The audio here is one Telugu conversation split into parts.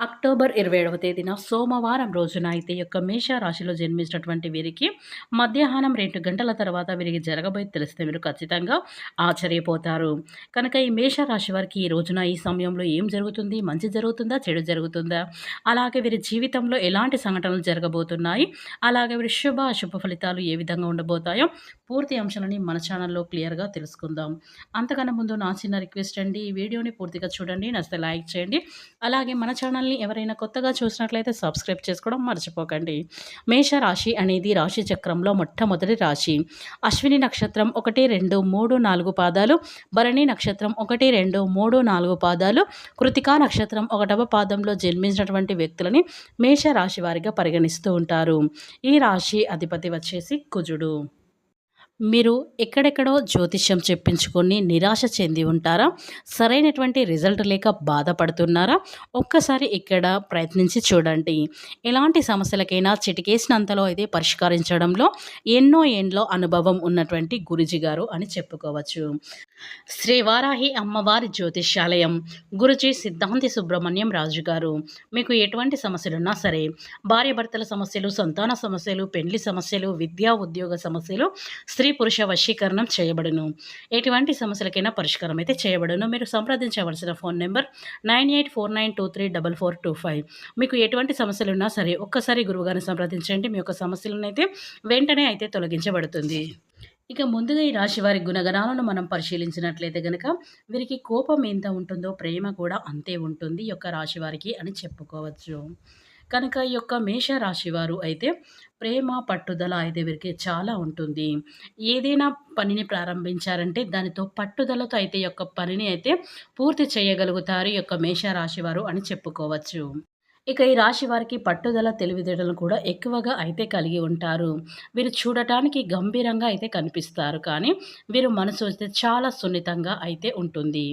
అక్టోబర్ ఇరవై ఏడవ తేదీన సోమవారం రోజున అయితే యొక్క మేషరాశిలో జన్మించినటువంటి వీరికి మధ్యాహ్నం రెండు గంటల తర్వాత వీరికి జరగబోయి తెలిస్తే మీరు ఖచ్చితంగా ఆశ్చర్యపోతారు. కనుక ఈ మేష రాశి వారికి ఈ రోజున ఈ సమయంలో ఏం జరుగుతుంది? మంచి జరుగుతుందా? చెడు జరుగుతుందా? అలాగే వీరి జీవితంలో ఎలాంటి సంఘటనలు జరగబోతున్నాయి? అలాగే వీరి శుభ అశుభ ఫలితాలు ఏ విధంగా ఉండబోతాయో పూర్తి అంశాలని మన ఛానల్లో క్లియర్గా తెలుసుకుందాం. అంతకన్నా ముందు నా చిన్న రిక్వెస్ట్ అండి ఈ వీడియోని పూర్తిగా చూడండి నచ్చితే లైక్ చేయండి. అలాగే మన ఛానల్ని ఎవరైనా కొత్తగా చూసినట్లయితే సబ్స్క్రైబ్ చేసుకోవడం మర్చిపోకండి. మేషరాశి అనేది రాశి చక్రంలో మొట్టమొదటి రాశి. అశ్విని నక్షత్రం ఒకటి రెండు మూడు నాలుగు పాదాలు. భరణి నక్షత్రం ఒకటి రెండు మూడు నాలుగు పాదాలు. కృతికా నక్షత్రం ఒకటవ పాదంలో జన్మించినటువంటి వ్యక్తులని మేషరాశి వారిగా పరిగణిస్తూ ఉంటారు. ఈ రాశి అధిపతి వచ్చేసి కుజుడు. మీరు ఎక్కడెక్కడో జ్యోతిష్యం చెప్పించుకొని నిరాశ చెంది ఉంటారా? సరైనటువంటి రిజల్ట్ లేక బాధపడుతున్నారా? ఒక్కసారి ఇక్కడ ప్రయత్నించి చూడండి. ఎలాంటి సమస్యలకైనా చిటికేసినంతలో అయితే పరిష్కరించడంలో ఎన్నో ఏండ్లో అనుభవం ఉన్నటువంటి గురుజీ గారు అని చెప్పుకోవచ్చు. శ్రీ వారాహి అమ్మవారి జ్యోతిష్యాలయం. గురుజీ సిద్ధాంతి సుబ్రహ్మణ్యం రాజు గారు మీకు ఎటువంటి సమస్యలున్నా సరే భార్యాభర్తల సమస్యలు సంతాన సమస్యలు పెండ్లి సమస్యలు విద్యా ఉద్యోగ సమస్యలు స్త్రీ పురుష వశీకరణం చేయబడును. ఎటువంటి సమస్యలకైనా పరిష్కారం అయితే చేయబడును. మీరు సంప్రదించవలసిన phone number nine eight four nine two three double four two five. మీకు ఎటువంటి సమస్యలు ఉన్నా సరే ఒక్కసారి గురువుగారిని సంప్రదించండి. మీ యొక్క సమస్యలను అయితే వెంటనే అయితే తొలగించబడుతుంది. ఇక ముందుగా ఈ రాశి వారి గుణగణాలను మనం పరిశీలించినట్లయితే కనుక వీరికి కోపం ఎంత ఉంటుందో ప్రేమ కూడా అంతే ఉంటుంది. ఈ యొక్క రాశి వారికి అని చెప్పుకోవచ్చు. కనుక ఈ యొక్క మేష రాశి వారు అయితే ప్రేమ పట్టుదల అయితే వీరికి చాలా ఉంటుంది. ఏదైనా పనిని ప్రారంభించారంటే దానితో పట్టుదలతో అయితే యొక్క పనిని అయితే పూర్తి చేయగలుగుతారు ఈ యొక్క మేష రాశి వారు అని చెప్పుకోవచ్చు. ఇక ఈ రాశి వారికి పట్టుదల తెలివితేటలు కూడా ఎక్కువగా అయితే కలిగి ఉంటారు. వీరు చూడటానికి గంభీరంగా అయితే కనిపిస్తారు. కానీ వీరు మనసు వస్తే చాలా సున్నితంగా అయితే ఉంటుంది.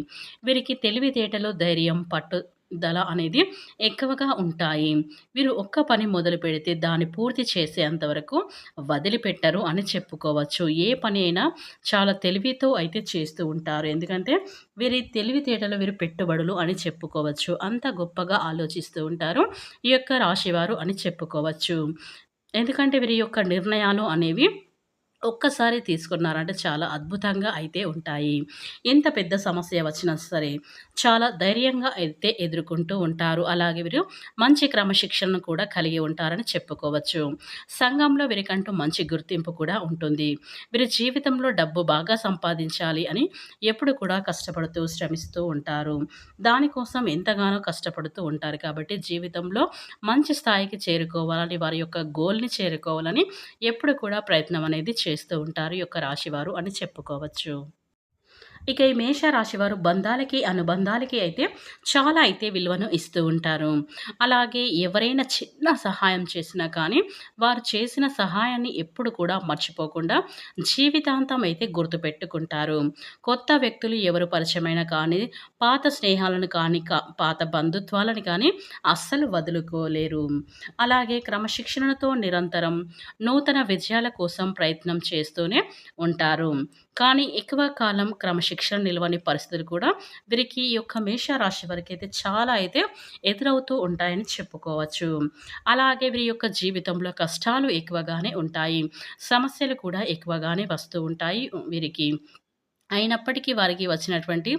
వీరికి తెలివితేటలు ధైర్యం పట్టు దల అనేది ఎక్కువగా ఉంటాయి. వీరు ఒక్క పని మొదలు పెడితే దాన్ని పూర్తి చేసేంతవరకు వదిలిపెట్టరు అని చెప్పుకోవచ్చు. ఏ పని అయినా చాలా తెలివితో అయితే చేస్తూ ఉంటారు. ఎందుకంటే వీరి తెలివితేటలు వీరు పెట్టుబడులు అని చెప్పుకోవచ్చు. అంత గొప్పగా ఆలోచిస్తూ ఉంటారు. ఈ యొక్క రాశివారు అని చెప్పుకోవచ్చు. ఎందుకంటే వీరి యొక్క నిర్ణయాలు అనేవి ఒక్కసారి తీసుకున్నారంటే చాలా అద్భుతంగా అయితే ఉంటాయి. ఎంత పెద్ద సమస్య వచ్చినా సరే చాలా ధైర్యంగా అయితే ఎదుర్కొంటూ ఉంటారు. అలాగే వీరు మంచి క్రమశిక్షణను కూడా కలిగి ఉంటారని చెప్పుకోవచ్చు. సంఘంలో వీరికంటూ మంచి గుర్తింపు కూడా ఉంటుంది. వీరి జీవితంలో డబ్బు బాగా సంపాదించాలి అని ఎప్పుడు కూడా కష్టపడుతూ శ్రమిస్తూ ఉంటారు. దానికోసం ఎంతగానో కష్టపడుతూ ఉంటారు కాబట్టి జీవితంలో మంచి స్థాయికి చేరుకోవాలని వారి యొక్క గోల్ని చేరుకోవాలని ఎప్పుడు కూడా ప్రయత్నం అనేది చేస్తూ ఉంటారు ఈ యొక్క రాశివారు అని చెప్పుకోవచ్చు. ఇక ఈ మేషరాశి రాశివారు బంధాలకి అనుబంధాలకి అయితే చాలా అయితే విలువను ఇస్తూ ఉంటారు. అలాగే ఎవరైనా చిన్న సహాయం చేసినా కానీ వారు చేసిన సహాయాన్ని ఎప్పుడు కూడా మర్చిపోకుండా జీవితాంతం అయితే గుర్తుపెట్టుకుంటారు. కొత్త వ్యక్తులు ఎవరు పరిచయమైన కానీ పాత స్నేహాలను కానీ పాత బంధుత్వాలను కానీ అస్సలు వదులుకోలేరు. అలాగే క్రమశిక్షణతో నిరంతరం నూతన విజయాల కోసం ప్రయత్నం చేస్తూనే ఉంటారు. కానీ ఎక్కువ కాలం క్రమశిక్షణ నిలవని పరిస్థితులు కూడా వీరికి ఈ యొక్క మేషరాశి వారికి అయితే చాలా అయితే ఎదురవుతూ ఉంటాయని చెప్పుకోవచ్చు. అలాగే వీరి యొక్క జీవితంలో కష్టాలు ఎక్కువగానే ఉంటాయి. సమస్యలు కూడా ఎక్కువగానే వస్తూ ఉంటాయి వీరికి. అయినప్పటికీ వారికి వచ్చినటువంటి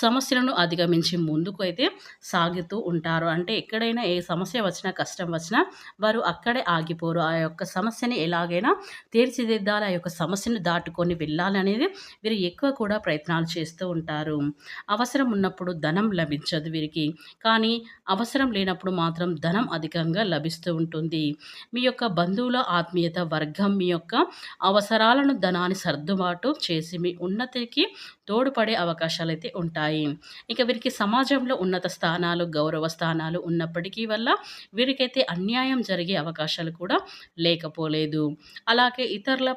సమస్యలను అధిగమించి ముందుకు అయితే సాగుతూ ఉంటారు. అంటే ఎక్కడైనా ఏ సమస్య వచ్చినా కష్టం వచ్చినా వారు అక్కడే ఆగిపోరు. ఆ యొక్క సమస్యని ఎలాగైనా తీర్చిదిద్దాలి. ఆ యొక్క సమస్యను దాటుకొని వెళ్ళాలనేది వీరు ఎక్కువ కూడా ప్రయత్నాలు చేస్తూ ఉంటారు. అవసరం ఉన్నప్పుడు ధనం లభించదు వీరికి. కానీ అవసరం లేనప్పుడు మాత్రం ధనం అధికంగా లభిస్తూ ఉంటుంది. మీ యొక్క బంధువుల ఆత్మీయత వర్గం మీ యొక్క అవసరాలను ధనాన్ని సర్దుబాటు చేసి మీ ఉన్నతికి వీరికి తోడ్పడే అవకాశాలు అయితే ఉంటాయి. ఇక వీరికి సమాజంలో ఉన్నత స్థానాలు గౌరవ స్థానాలు ఉన్నప్పటికీ వల్ల వీరికైతే అన్యాయం జరిగే అవకాశాలు కూడా లేకపోలేదు. అలాగే ఇతరుల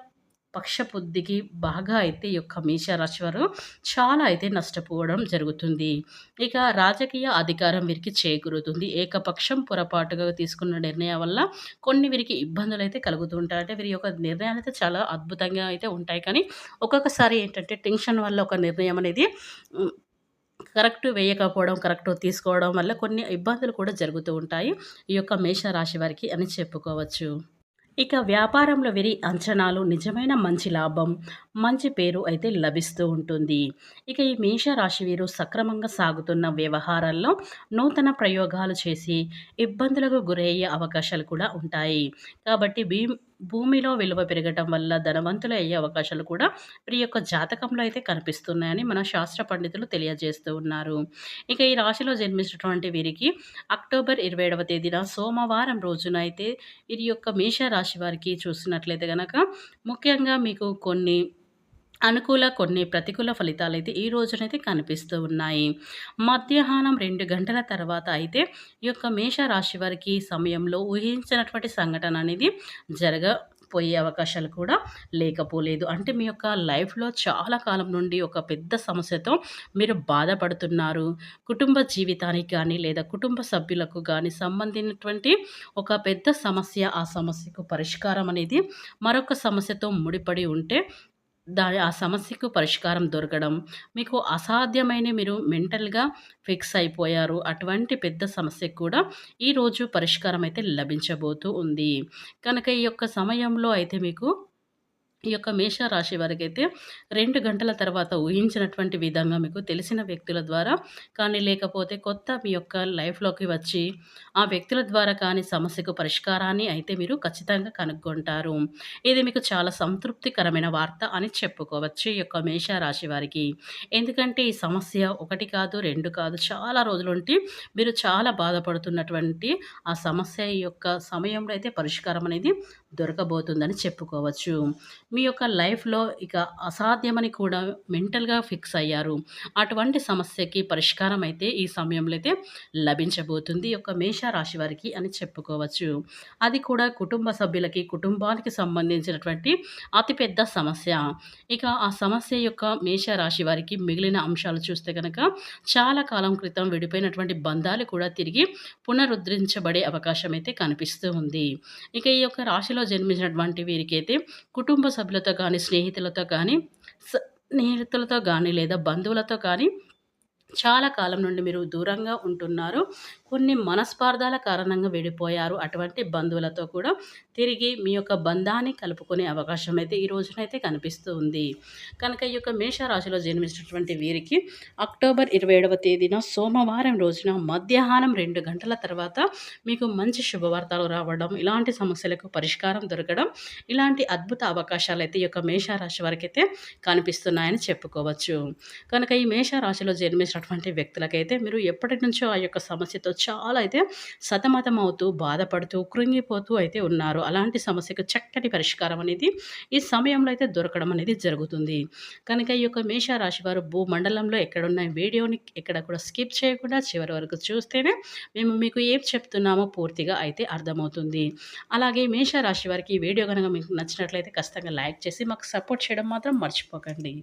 పక్షబుద్ధికి బాగా అయితే ఈ యొక్క మేషరాశి వారు చాలా అయితే నష్టపోవడం జరుగుతుంది. ఇక రాజకీయ అధికారం వీరికి చేకూరుతుంది. ఏకపక్షం పొరపాటుగా తీసుకున్న నిర్ణయం వల్ల కొన్ని వీరికి ఇబ్బందులు అయితే కలుగుతూ ఉంటాయి. అంటే వీరి యొక్క నిర్ణయాలు అయితే చాలా అద్భుతంగా అయితే ఉంటాయి. కానీ ఒక్కొక్కసారి ఏంటంటే టెన్షన్ వల్ల ఒక నిర్ణయం అనేది కరెక్ట్ వేయకపోవడం కరెక్ట్ తీసుకోవడం వల్ల కొన్ని ఇబ్బందులు కూడా జరుగుతూ ఉంటాయి. ఈ యొక్క మేషరాశి వారికి అని చెప్పుకోవచ్చు. ఇక వ్యాపారంలో వెరి అంచనాలు నిజమైన మంచి లాభం మంచి పేరు అయితే లభిస్తూ ఉంటుంది. ఇక ఈ మేషరాశి వీరు సక్రమంగా సాగుతున్న వ్యవహారాల్లో నూతన ప్రయోగాలు చేసి ఇబ్బందులకు గురయ్యే అవకాశాలు కూడా ఉంటాయి. కాబట్టి భీ భూమిలో విలువ పెరగటం వల్ల ధనవంతులు అయ్యే అవకాశాలు కూడా వీరి యొక్క జాతకంలో అయితే కనిపిస్తున్నాయని మన శాస్త్ర పండితులు తెలియజేస్తూ ఉన్నారు. ఇక ఈ రాశిలో జన్మించినటువంటి వీరికి అక్టోబర్ ఇరవై ఏడవ తేదీన సోమవారం రోజున అయితే వీరి యొక్క మేష రాశి వారికి చూసినట్లయితే కనుక ముఖ్యంగా మీకు కొన్ని అనుకూల కొన్ని ప్రతికూల ఫలితాలు అయితే ఈ రోజునైతే కనిపిస్తూ ఉన్నాయి. మధ్యాహ్నం రెండు గంటల తర్వాత అయితే ఈ యొక్క మేషరాశి వారికి సమయంలో ఊహించినటువంటి సంఘటన అనేది జరగ పోయే అవకాశాలు కూడా లేకపోలేదు. అంటే మీ యొక్క లైఫ్లో చాలా కాలం నుండి ఒక పెద్ద సమస్యతో మీరు బాధపడుతున్నారు. కుటుంబ జీవితానికి కానీ లేదా కుటుంబ సభ్యులకు కానీ సంబంధించినటువంటి ఒక పెద్ద సమస్య ఆ సమస్యకు పరిష్కారం అనేది మరొక సమస్యతో ముడిపడి ఉంటే దాని ఆ సమస్యకు పరిష్కారం దొరకడం మీకు అసాధ్యమైన మీరు మెంటల్గా ఫిక్స్ అయిపోయారు అటువంటి పెద్ద సమస్యకు కూడా ఈరోజు పరిష్కారం అయితే లభించబోతూ ఉంది. కనుక ఈ యొక్క సమయంలో అయితే మీకు ఈ యొక్క మేషరాశి వారికి అయితే రెండు గంటల తర్వాత ఊహించినటువంటి విధంగా మీకు తెలిసిన వ్యక్తుల ద్వారా కానీ లేకపోతే కొత్త మీ యొక్క లైఫ్లోకి వచ్చి ఆ వ్యక్తుల ద్వారా కానీ సమస్యకు పరిష్కారాన్ని అయితే మీరు ఖచ్చితంగా కనుక్కుంటారు. ఇది మీకు చాలా సంతృప్తికరమైన వార్త అని చెప్పుకోవచ్చు ఈ యొక్క మేషరాశి వారికి. ఎందుకంటే ఈ సమస్య ఒకటి కాదు రెండు కాదు చాలా రోజులుంటి మీరు చాలా బాధపడుతున్నటువంటి ఆ సమస్య యొక్క సమయంలో అయితే పరిష్కారం అనేది దొరకబోతుందని చెప్పుకోవచ్చు. మీ యొక్క లైఫ్లో ఇక అసాధ్యమని కూడా మెంటల్గా ఫిక్స్ అయ్యారు. అటువంటి సమస్యకి పరిష్కారం అయితే ఈ సమయంలో అయితే లభించబోతుంది. ఈ యొక్క మేషరాశి వారికి అని చెప్పుకోవచ్చు. అది కూడా కుటుంబ సభ్యులకి కుటుంబానికి సంబంధించినటువంటి అతిపెద్ద సమస్య. ఇక ఆ సమస్య యొక్క మేష రాశి వారికి మిగిలిన అంశాలు చూస్తే కనుక చాలా కాలం క్రితం విడిపోయినటువంటి బంధాలు కూడా తిరిగి పునరుద్ధరించబడే అవకాశం అయితే కనిపిస్తూ ఉంది. ఇక ఈ యొక్క రాశిలో జన్మించినటువంటి వీరికైతే కుటుంబ సభ్యులతో కానీ స్నేహితులతో కానీ స్నేహితులతో కానీ లేదా బంధువులతో కానీ చాలా కాలం నుండి మీరు దూరంగా ఉంటున్నారు. కొన్ని మనస్పార్థాల కారణంగా విడిపోయారు. అటువంటి బంధువులతో కూడా తిరిగి మీ యొక్క బంధాన్ని కలుపుకునే అవకాశం అయితే ఈ రోజునైతే కనిపిస్తూ ఉంది. కనుక ఈ యొక్క మేషరాశిలో జన్మించినటువంటి వీరికి అక్టోబర్ ఇరవై ఏడవ తేదీన సోమవారం రోజున మధ్యాహ్నం రెండు గంటల తర్వాత మీకు మంచి శుభవార్తలు రావడం ఇలాంటి సమస్యలకు పరిష్కారం దొరకడం ఇలాంటి అద్భుత అవకాశాలు అయితే ఈ యొక్క మేషరాశి వారికి అయితే కనిపిస్తున్నాయని చెప్పుకోవచ్చు. కనుక ఈ మేషరాశిలో జన్మించినటువంటి వ్యక్తులకైతే మీరు ఎప్పటి నుంచో ఆ యొక్క సమస్యతో చాలా అయితే సతమతం అవుతూ బాధపడుతూ కృంగిపోతూ అయితే ఉన్నారు. అలాంటి సమస్యకు చక్కటి పరిష్కారం అనేది ఈ సమయంలో అయితే దొరకడం అనేది జరుగుతుంది. కనుక ఈ యొక్క మేషరాశి వారు భూమండలంలో ఎక్కడున్న వీడియోని ఎక్కడ కూడా స్కిప్ చేయకుండా చివరి వరకు చూస్తేనే మేము మీకు ఏం చెప్తున్నామో పూర్తిగా అయితే అర్థమవుతుంది. అలాగే మేషరాశి వారికి ఈ వీడియో కనుక మీకు నచ్చినట్లయితే ఖచ్చితంగా లైక్ చేసి మాకు సపోర్ట్ చేయడం మాత్రం మర్చిపోకండి.